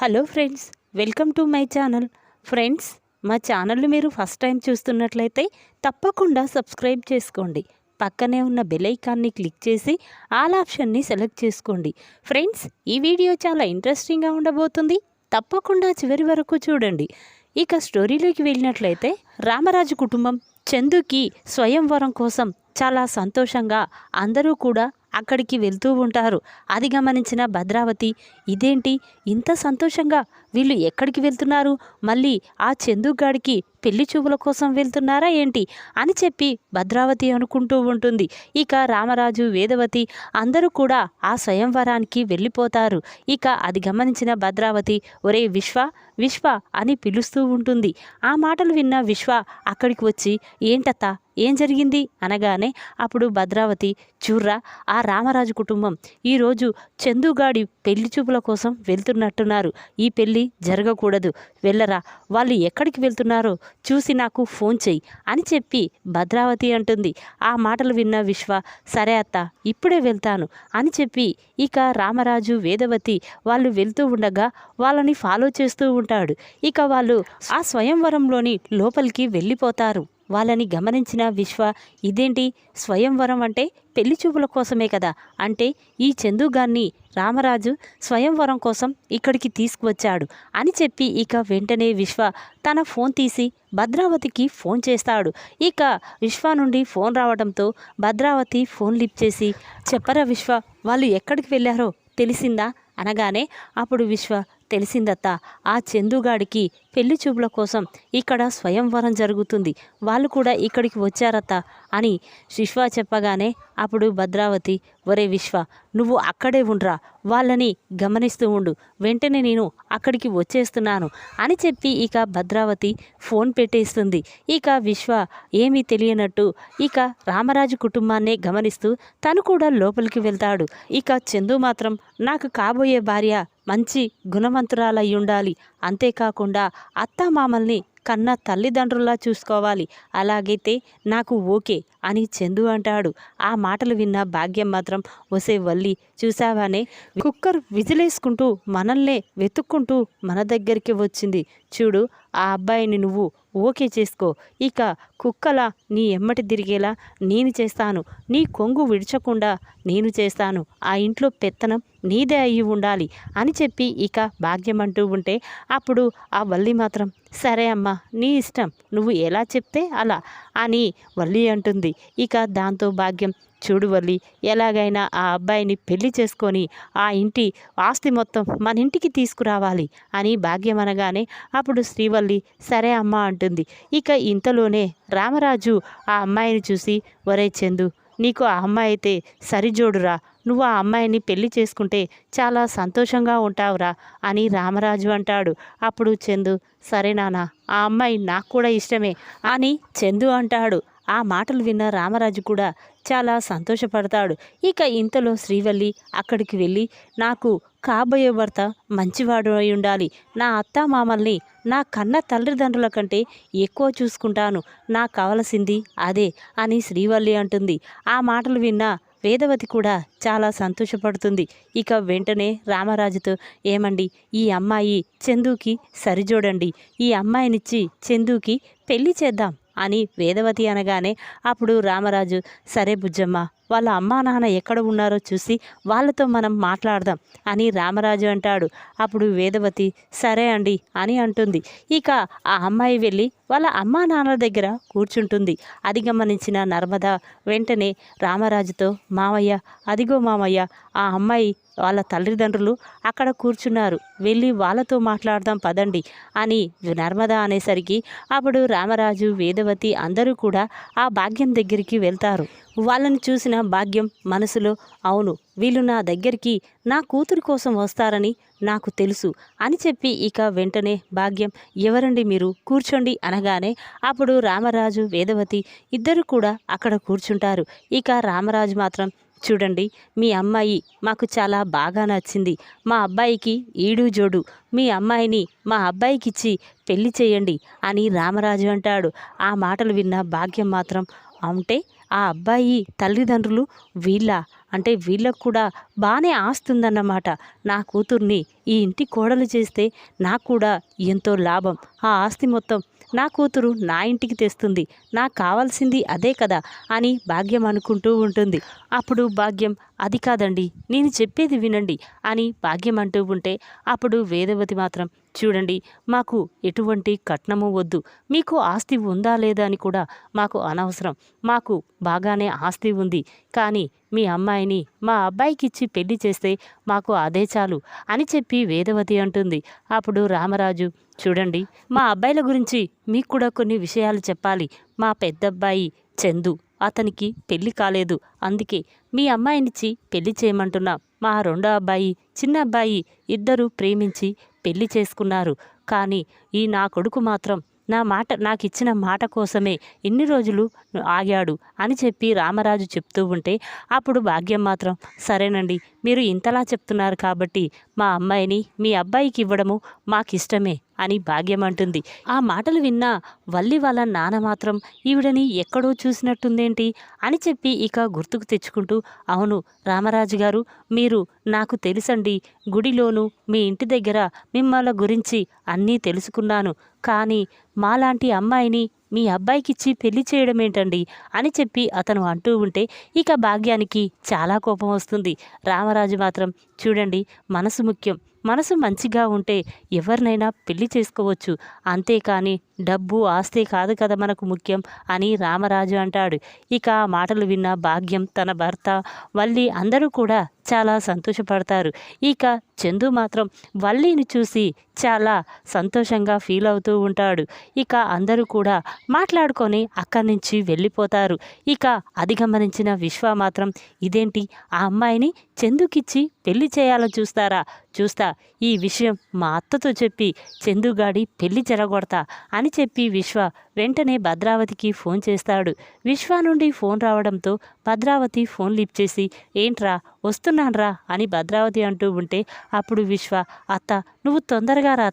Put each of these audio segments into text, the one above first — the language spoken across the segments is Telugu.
Hello friends welcome to my channel. Friends మా ఛానల్ని మీరు ఫస్ట్ టైం చూస్తున్నట్లయితే తప్పకుండా సబ్స్క్రైబ్ చేసుకోండి. పక్కనే ఉన్న బెల్ ఐకాన్ని క్లిక్ చేసి ఆల్ ఆప్షన్ని సెలెక్ట్ చేసుకోండి. ఫ్రెండ్స్ ఈ వీడియో చాలా ఇంట్రెస్టింగ్గా ఉండబోతుంది. తప్పకుండా చివరి వరకు చూడండి. ఇక స్టోరీలోకి వెళ్ళినట్లయితే రామరాజు కుటుంబం చందుకి స్వయంవరం కోసం చాలా సంతోషంగా అందరూ కూడా అక్కడికి వెళ్తూ ఉంటారు. అది గమనించిన భద్రావతి ఇదేంటి? ఇంత సంతోషంగా వీళ్ళు ఎక్కడికి వెళ్తున్నారు? మళ్ళీ ఆ చందుగాడికి పెళ్ళి చూపుల కోసం వెళ్తున్నారా ఏంటి? అని చెప్పి భద్రావతి అనుకుంటూ ఉంటుంది. ఇక రామరాజు వేదవతి అందరూ కూడా ఆ స్వయంవరానికి వెళ్ళిపోతారు. ఇక అది గమనించిన భద్రావతి ఒరే విశ్వ విశ్వ అని పిలుస్తూ ఉంటుంది. ఆ మాటలు విన్న విశ్వ అక్కడికి వచ్చి ఏంటత్తా ఏం జరిగింది? అనగానే అప్పుడు భద్రావతి చూర్రా ఆ రామరాజు కుటుంబం ఈరోజు చందుగాడి పెళ్ళి చూపుల కోసం వెళ్తున్నట్టున్నారు. ఈ పెళ్ళి జరగకూడదు. వెళ్ళరా వాళ్ళు ఎక్కడికి వెళ్తున్నారో చూసి నాకు ఫోన్ చెయ్యి అని చెప్పి భద్రావతి అంటుంది. ఆ మాటలు విన్న విశ్వ సరే అత్త ఇప్పుడే వెళ్తాను అని చెప్పి ఇక రామరాజు వేదవతి వాళ్ళు వెళ్తూ ఉండగా వాళ్ళని ఫాలో చేస్తూ ఉంటాడు. ఇక వాళ్ళు ఆ స్వయంవరంలోని లోపలికి వెళ్ళిపోతారు. వాళ్ళని గమనించిన విశ్వ ఇదేంటి? స్వయంవరం అంటే పెళ్ళి చూపుల కోసమే కదా? అంటే ఈ చందుగాన్ని రామరాజు స్వయంవరం కోసం ఇక్కడికి తీసుకువచ్చాడు అని చెప్పి ఇక వెంటనే విశ్వ తన ఫోన్ తీసి భద్రావతికి ఫోన్ చేస్తాడు. ఇక విశ్వ నుండి ఫోన్ రావడంతో భద్రావతి ఫోన్ లిప్ చేసి చెప్పరా విశ్వ వాళ్ళు ఎక్కడికి వెళ్ళారో తెలిసిందా? అనగానే అప్పుడు విశ్వ తెలిసిందత్త. ఆ చందుగాడికి పెళ్ళి చూపుల కోసం ఇక్కడ స్వయంవరం జరుగుతుంది. వాళ్ళు కూడా ఇక్కడికి వచ్చారత్త అని విశ్వ చెప్పగానే అప్పుడు భద్రావతి ఒరే విశ్వ నువ్వు అక్కడే ఉండ్రా వాళ్ళని గమనిస్తూ ఉండు. వెంటనే నేను అక్కడికి వచ్చేస్తున్నాను అని చెప్పి ఇక భద్రావతి ఫోన్ పెట్టేస్తుంది. ఇక విశ్వ ఏమీ తెలియనట్టు ఇక రామరాజు కుటుంబాన్నే గమనిస్తూ తను కూడా లోపలికి వెళ్తాడు. ఇక చందు మాత్రం నాకు కాబోయే భార్య మంచి గుణవంతురాలై ఉండాలి. అంతేకాకుండా అత్త మామల్ని కన్న తల్లిదండ్రుల్లా చూసుకోవాలి. అలాగైతే నాకు ఓకే అని చందు అంటాడు. ఆ మాటలు విన్న భాగ్యం మాత్రం వసే వల్లి చూసావానే? కుక్కర్ విజిలేసుకుంటూ మనల్నే వెతుక్కుంటూ మన దగ్గరికి వచ్చింది. చూడు ఆ అబ్బాయిని నువ్వు ఓకే చేసుకో. ఇక కుక్కలా నీ ఎమ్మటి తిరిగేలా నేను చేస్తాను. నీ కొంగు విడిచకుండా నేను చేస్తాను. ఆ ఇంట్లో పెత్తనం నీదే అయ్యి ఉండాలి అని చెప్పి ఇక భాగ్యం అంటూ ఉంటే అప్పుడు ఆ వల్లి మాత్రం సరే అమ్మా నీ ఇష్టం నువ్వు ఎలా చెప్తే అలా అని వల్లి అంటుంది. ఇక దాంతో భాగ్యం చూడు వల్లి ఎలాగైనా ఆ అబ్బాయిని పెళ్ళి చేసుకొని ఆ ఇంటి ఆస్తి మొత్తం మన ఇంటికి తీసుకురావాలి అని భాగ్యం అనగానే అప్పుడు శ్రీవల్లి సరే అమ్మా అంటుంది. ఇక ఇంతలోనే రామరాజు ఆ అమ్మాయిని చూసి ఒరే చందు నీకు ఆ అమ్మాయి అయితే సరిజోడురా. నువ్వు ఆ అమ్మాయిని పెళ్ళి చేసుకుంటే చాలా సంతోషంగా ఉంటావురా అని రామరాజు అంటాడు. అప్పుడు చందు సరే నాన్న ఆ అమ్మాయి నాకు కూడా ఇష్టమే అని చందు అంటాడు. ఆ మాటలు విన్న రామరాజు కూడా చాలా సంతోషపడతాడు. ఇక ఇంతలో శ్రీవల్లి అక్కడికి వెళ్ళి నాకు కాబోయే భర్త మంచివాడు అయి ఉండాలి. నా అత్త మామల్ని నా కన్న తల్లిదండ్రుల కంటే ఎక్కువ చూసుకుంటాను. నాకు కావలసింది అదే అని శ్రీవల్లి అంటుంది. ఆ మాటలు విన్న వేదవతి కూడా చాలా సంతోషపడుతుంది. ఇక వెంటనే రామరాజుతో ఏమండి ఈ అమ్మాయి చందుకి సరిజోడండి. ఈ అమ్మాయినిచ్చి చందుకి పెళ్ళి చేద్దాం. అని వేదవతి అనగానే అప్పుడు రామరాజు సరే బుజ్జమ్మ వాళ్ళ అమ్మా నాన్న ఎక్కడ ఉన్నారో చూసి వాళ్ళతో మనం మాట్లాడదాం అని రామరాజు అంటాడు. అప్పుడు వేదవతి సరే అండి అని అంటుంది. ఇక ఆ అమ్మాయి వెళ్ళి వాళ్ళ అమ్మా నాన్న దగ్గర కూర్చుంటుంది. అది గమనించిన నర్మద వెంటనే రామరాజుతో మామయ్య అదిగో మామయ్య ఆ అమ్మాయి వాళ్ళ తల్లిదండ్రులు అక్కడ కూర్చున్నారు. వెళ్ళి వాళ్ళతో మాట్లాడదాం పదండి అని నర్మద అనేసరికి అప్పుడు రామరాజు వేదవతి అందరూ కూడా ఆ భాగ్యం దగ్గరికి వెళ్తారు. వాళ్ళని చూసిన భాగ్యం మనసులో అవును వీళ్ళు నా దగ్గరికి నా కూతురు కోసం వస్తారని నాకు తెలుసు అని చెప్పి ఇక వెంటనే భాగ్యం ఎవరండి మీరు? కూర్చోండి అనగానే అప్పుడు రామరాజు వేదవతి ఇద్దరు కూడా అక్కడ కూర్చుంటారు. ఇక రామరాజు మాత్రం చూడండి మీ అమ్మాయి మాకు చాలా బాగా నచ్చింది. మా అబ్బాయికి ఈడు జోడు. మీ అమ్మాయిని మా అబ్బాయికిచ్చి పెళ్ళి చేయండి అని రామరాజు అంటాడు. ఆ మాటలు విన్న భాగ్యం మాత్రం అంటే ఆ అబ్బాయి తల్లిదండ్రులు వీళ్ళ అంటే వీళ్ళకు కూడా బాగానే ఆస్తుందన్నమాట. నా కూతుర్ని ఈ ఇంటి కోడలు చేస్తే నాకు కూడా ఎంతో లాభం. ఆ ఆస్తి మొత్తం నా కూతురు నా ఇంటికి తెస్తుంది. నాకు కావాల్సింది అదే కదా అని భాగ్యం అనుకుంటూ ఉంటుంది. అప్పుడు భాగ్యం అది కాదండి నేను చెప్పేది వినండి అని భాగ్యం అంటూ ఉంటే అప్పుడు వేదవతి మాత్రం చూడండి మాకు ఎటువంటి కట్నము వద్దు. మీకు ఆస్తి ఉందా లేదా అని కూడా మాకు అనవసరం. మాకు బాగానే ఆస్తి ఉంది. కానీ మీ అమ్మాయిని మా అబ్బాయికి ఇచ్చి పెళ్ళి చేస్తే మాకు అదే చాలు అని చెప్పి వేదవతి అంటుంది. అప్పుడు రామరాజు చూడండి మా అబ్బాయిల గురించి మీకు కూడా కొన్ని విషయాలు చెప్పాలి. మా పెద్దబ్బాయి చందు అతనికి పెళ్ళి కాలేదు. అందుకే మీ అమ్మాయినిచ్చి పెళ్ళి చేయమంటున్నా. మా రెండో అబ్బాయి చిన్న అబ్బాయి ఇద్దరూ ప్రేమించి పెళ్ళి చేసుకున్నారు. కానీ ఈ నా కొడుకు మాత్రం నా మాట నాకు ఇచ్చిన మాట కోసమే ఇన్ని రోజులు ఆగాడు అని చెప్పి రామరాజు చెప్తూ ఉంటే అప్పుడు భాగ్యం మాత్రం సరేనండి మీరు ఇంతలా చెప్తున్నారు కాబట్టి మా అమ్మాయిని మీ అబ్బాయికి ఇవ్వడము మాకిష్టమే. అని భాగ్యం అంటుంది. ఆ మాటలు విన్నా వల్లి వాళ్ళ నాన్న మాత్రం ఈవిడని ఎక్కడో చూసినట్టుందేంటి అని చెప్పి ఇక గుర్తుకు తెచ్చుకుంటూ అవును రామరాజు గారు మీరు నాకు తెలుసండి గుడిలోను మీ ఇంటి దగ్గర మిమ్మల్ని గురించి అన్నీ తెలుసుకున్నాను. కానీ మాలాంటి అమ్మాయిని మీ అబ్బాయికిచ్చి పెళ్ళి చేయడం ఏంటండి అని చెప్పి అతను అంటూ ఉంటే ఇక భాగ్యానికి చాలా కోపం వస్తుంది. రామరాజు మాత్రం చూడండి మనసు ముఖ్యం. మనసు మంచిగా ఉంటే ఎవరినైనా పెళ్ళి చేసుకోవచ్చు. అంతేకాని డబ్బు ఆస్తే కాదు కదా మనకు ముఖ్యం అని రామరాజు అంటాడు. ఇక ఆ మాటలు విన్న భాగ్యం తన భర్త వల్లి అందరూ కూడా చాలా సంతోషపడతారు. ఇక చందు మాత్రం వల్లిని చూసి చాలా సంతోషంగా ఫీల్ అవుతూ ఉంటాడు. ఇక అందరూ కూడా మాట్లాడుకొని అక్కడి నుంచి వెళ్ళిపోతారు. ఇక అధిగమనించిన విశ్వ మాత్రం ఇదేంటి? ఆ అమ్మాయిని చందుకిచ్చి పెళ్ళి చేయాలని చూస్తారా? చూస్తా. ఈ విషయం మా అత్తతో చెప్పి చందుగాడి పెళ్ళి చెరగొడతా అని చెప్పి విశ్వ వెంటనే భద్రావతికి ఫోన్ చేస్తాడు. విశ్వ నుండి ఫోన్ రావడంతో భద్రావతి ఫోన్ లిఫ్ట్ చేసి ఏంట్రా వస్తున్నాన్రా అని భద్రావతి అంటూ ఉంటే అప్పుడు విశ్వ అత్త నువ్వు తొందరగా రా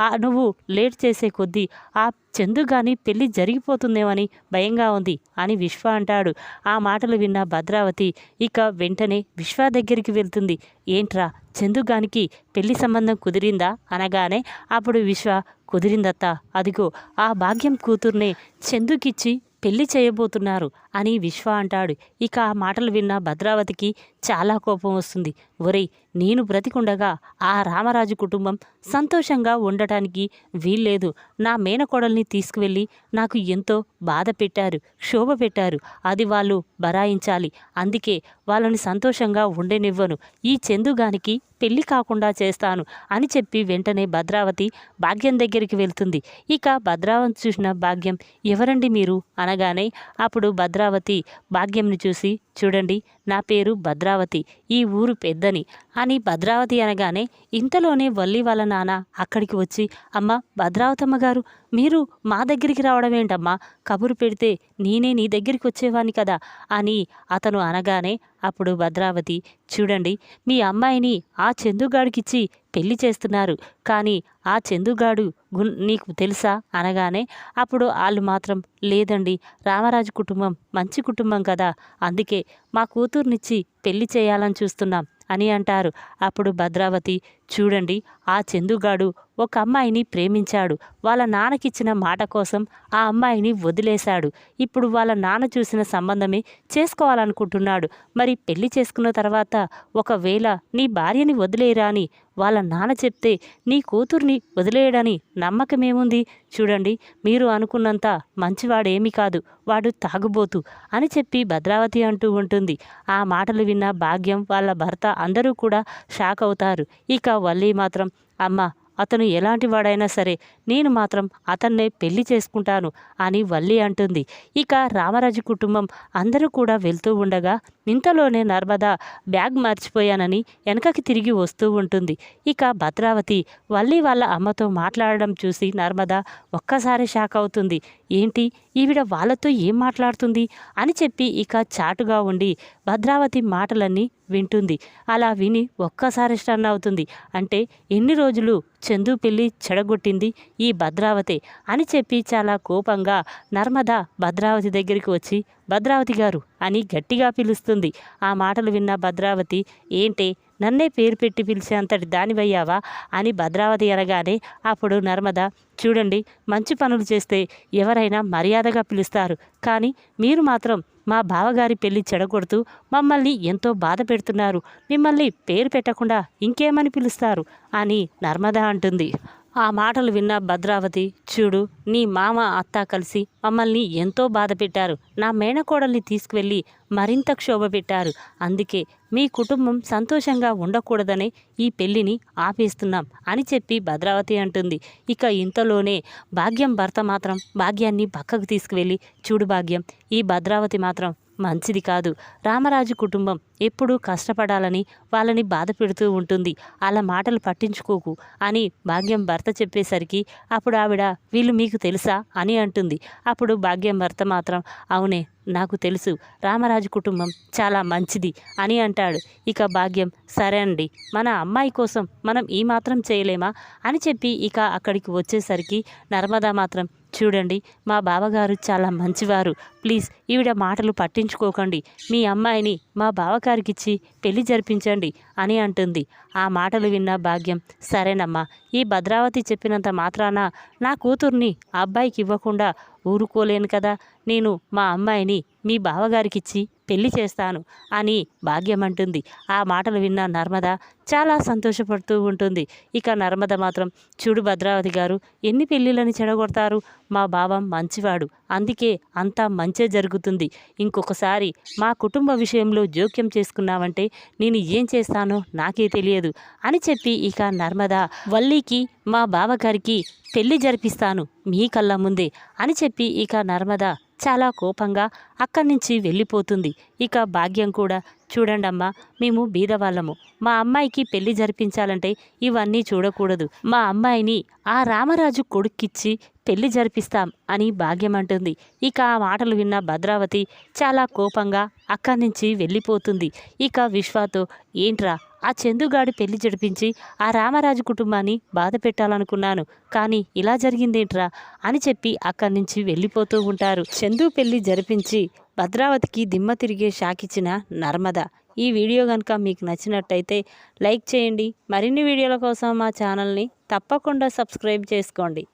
ఆ నువ్వు లేట్ చేసే కొద్దీ ఆ చందు గాని పెళ్ళి జరిగిపోతుందేమని భయంగా ఉంది అని విశ్వ అంటాడు. ఆ మాటలు విన్న భద్రావతి ఇక వెంటనే విశ్వ దగ్గరికి వెళ్తుంది. ఏంట్రా చందుగానికి పెళ్ళి సంబంధం కుదిరిందా అనగానే అప్పుడు విశ్వ కుదిరిందత్త అదిగో ఆ భాగ్యం కూతుర్నే చందుకిచ్చి పెళ్ళి చేయబోతున్నారు అని విశ్వ అంటాడు. ఇక ఆ మాటలు విన్న భద్రావతికి చాలా కోపం వస్తుంది. ఒరేయ్ నేను బ్రతికుండగా ఆ రామరాజు కుటుంబం సంతోషంగా ఉండటానికి వీల్లేదు. నా మేనకోడల్ని తీసుకువెళ్ళి నాకు ఎంతో బాధ పెట్టారు క్షోభ పెట్టారు. అది వాళ్ళు బరాయించాలి అందుకే వాళ్ళని సంతోషంగా ఉండనివ్వను. ఈ చందుగానికి పెళ్ళి కాకుండా చేస్తాను అని చెప్పి వెంటనే భద్రావతి భాగ్యం దగ్గరికి వెళ్తుంది. ఇక భద్రావతి చూసిన భాగ్యం ఎవరండి మీరు? అనగానే అప్పుడు భద్రావతి భాగ్యంని చూసి చూడండి నా పేరు భద్రావతి. ఈ ఊరు పెద్ద వద్దని అని భద్రావతి అనగానే ఇంతలోనే వల్లి వాళ్ళ నాన్న అక్కడికి వచ్చి అమ్మ భద్రావతమ్మ గారు మీరు మా దగ్గరికి రావడం ఏంటమ్మా? కబురు పెడితే నేనే నీ దగ్గరికి వచ్చేవాని కదా అని అతను అనగానే అప్పుడు భద్రావతి చూడండి మీ అమ్మాయిని ఆ చందుగాడికిచ్చి పెళ్ళి చేస్తున్నారు. కానీ ఆ చందుగాడు గున్ నీకు తెలుసా? అనగానే అప్పుడు వాళ్ళు మాత్రం లేదండి రామరాజు కుటుంబం మంచి కుటుంబం కదా. అందుకే మా కూతుర్నిచ్చి పెళ్ళి చేయాలని చూస్తున్నాం. అని అంటారు. అప్పుడు భద్రావతి చూడండి ఆ చందుగాడు ఒక అమ్మాయిని ప్రేమించాడు. వాళ్ళ నాన్నకిచ్చిన మాట కోసం ఆ అమ్మాయిని వదిలేశాడు. ఇప్పుడు వాళ్ళ నాన్న చూసిన సంబంధమే చేసుకోవాలనుకుంటున్నాడు. మరి పెళ్ళి చేసుకున్న తర్వాత ఒకవేళ నీ భార్యని వదిలేరాని వాళ్ళ నాన్న చెప్తే నీ కూతుర్ని వదిలేయడని నమ్మకమేముంది? చూడండి మీరు అనుకున్నంత మంచివాడేమీ కాదు వాడు తాగుబోతు అని చెప్పి భద్రావతి అంటూ ఉంటుంది. ఆ మాటలు విన్న భాగ్యం వాళ్ళ భర్త అందరూ కూడా షాక్ అవుతారు. ఇక వల్లి మాత్రం అమ్మ అతను ఎలాంటి వాడైనా సరే నేను మాత్రం అతన్నే పెళ్ళి చేసుకుంటాను అని వల్లి అంటుంది. ఇక రామరాజు కుటుంబం అందరూ కూడా వెళ్తూ ఉండగా ఇంతలోనే నర్మదా బ్యాగ్ మర్చిపోయానని వెనకకి తిరిగి వస్తూ ఉంటుంది. ఇక భద్రావతి వల్లి వాళ్ళ అమ్మతో మాట్లాడడం చూసి నర్మదా ఒక్కసారి షాక్ అవుతుంది. ఏంటి? ఈవిడ వాళ్ళతో ఏం మాట్లాడుతుంది అని చెప్పి ఇక చాటుగా ఉండి భద్రావతి మాటలన్నీ వింటుంది. అలా విని ఒక్కసారి స్టన్ అవుతుంది. అంటే ఎన్ని రోజులు చందు పెళ్ళి చెడగొట్టింది ఈ భద్రావతి అని చెప్పి చాలా కోపంగా నర్మద భద్రావతి దగ్గరికి వచ్చి భద్రావతి గారు అని గట్టిగా పిలుస్తుంది. ఆ మాటలు విన్న భద్రావతి ఏంటే నన్నే పేరు పెట్టి పిలిచే అంతటి దానివయ్యావా? అని భద్రావతి అనగానే అప్పుడు నర్మద చూడండి మంచి పనులు చేస్తే ఎవరైనా మర్యాదగా పిలుస్తారు. కానీ మీరు మాత్రం మా బావగారి పెళ్ళి చెడగొడుతూ మమ్మల్ని ఎంతో బాధ పెడుతున్నారు. మిమ్మల్ని పేరు పెట్టకుండా ఇంకేమని పిలుస్తారు? అని నర్మద అంటుంది. ఆ మాటలు విన్న భద్రావతి చూడు నీ మామ అత్త కలిసి మమ్మల్ని ఎంతో బాధ పెట్టారు. నా మేనకోడల్ని తీసుకువెళ్ళి మరింత క్షోభ పెట్టారు. అందుకే మీ కుటుంబం సంతోషంగా ఉండకూడదనే ఈ పెళ్ళిని ఆపేస్తున్నాం అని చెప్పి భద్రావతి అంటుంది. ఇక ఇంతలోనే భాగ్యం భర్త మాత్రం భాగ్యాన్ని పక్కకు తీసుకువెళ్ళి చూడు భాగ్యం ఈ భద్రావతి మాత్రం మంచిది కాదు. రామరాజు కుటుంబం ఎప్పుడూ కష్టపడాలని వాళ్ళని బాధ పెడుతూ ఉంటుంది. అలా మాటలు పట్టించుకోకు అని భాగ్యం భర్త చెప్పేసరికి అప్పుడు ఆవిడ వీళ్ళు మీకు తెలుసా అని అంటుంది. అప్పుడు భాగ్యం భర్త మాత్రం అవునే నాకు తెలుసు. రామరాజు కుటుంబం చాలా మంచిది అని అంటాడు. ఇక భాగ్యం సరే అండి మన అమ్మాయి కోసం మనం ఈ మాత్రం చేయలేమా అని చెప్పి ఇక అక్కడికి వచ్చేసరికి నర్మదా మాత్రం చూడండి మా బావగారు చాలా మంచివారు. ప్లీజ్ ఈవిడ మాటలు పట్టించుకోకండి. మీ అమ్మాయిని మా బావగారికిచ్చి పెళ్ళి జరిపించండి అని అంటుంది. ఆ మాటలు విన్న భాగ్యం సరేనమ్మా ఈ భద్రావతి చెప్పినంత మాత్రాన నా కూతుర్ని అబ్బాయికి ఇవ్వకుండా ఊరుకోలేను కదా. నేను మా అమ్మాయిని మీ బావగారికిచ్చి పెళ్ళి చేస్తాను అని భాగ్యం అంటుంది ఆ మాటలు విన్న నర్మద చాలా సంతోషపడుతూ ఉంటుంది. ఇక నర్మద మాత్రం చూడు భద్రావతి గారు ఎన్ని పెళ్ళిళ్ళని చెడగొడతారు? మా బావ మంచివాడు. అందుకే అంతా మంచే జరుగుతుంది. ఇంకొకసారి మా కుటుంబ విషయంలో జోక్యం చేసుకున్నావంటే నేను ఏం చేస్తానో నాకే తెలియదు అని చెప్పి ఇక నర్మద వల్లీకి మా బావగారికి పెళ్ళి జరిపిస్తాను మీ కళ్ళ ముందే అని చెప్పి ఇక నర్మద చాలా కోపంగా అక్కడి నుంచి వెళ్ళిపోతుంది. ఇక భాగ్యం కూడా చూడండమ్మా మేము బీదవాళ్ళము. మా అమ్మాయికి పెళ్ళి జరిపించాలంటే ఇవన్నీ చూడకూడదు. మా అమ్మాయిని ఆ రామరాజు కొడుక్కిచ్చి పెళ్ళి జరిపిస్తాం అని భాగ్యం అంటుంది. ఇక ఆ మాటలు విన్న భద్రావతి చాలా కోపంగా అక్కడి నుంచి వెళ్ళిపోతుంది. ఇక విశ్వాతో ఏంట్రా ఆ చందుగాడి పెళ్ళి జరిపించి ఆ రామరాజు కుటుంబాన్ని బాధ పెట్టాలనుకున్నాను. కానీ ఇలా జరిగిందేంట్రా? అని చెప్పి అక్కడి నుంచి వెళ్ళిపోతూ ఉంటారు. చందు పెళ్ళి జరిపించి భద్రావతికి దిమ్మ తిరిగే షాకిచ్చిన నర్మద. ఈ వీడియో కనుక మీకు నచ్చినట్టయితే లైక్ చేయండి. మరిన్ని వీడియోల కోసం మా ఛానల్ని తప్పకుండా సబ్స్క్రైబ్ చేసుకోండి.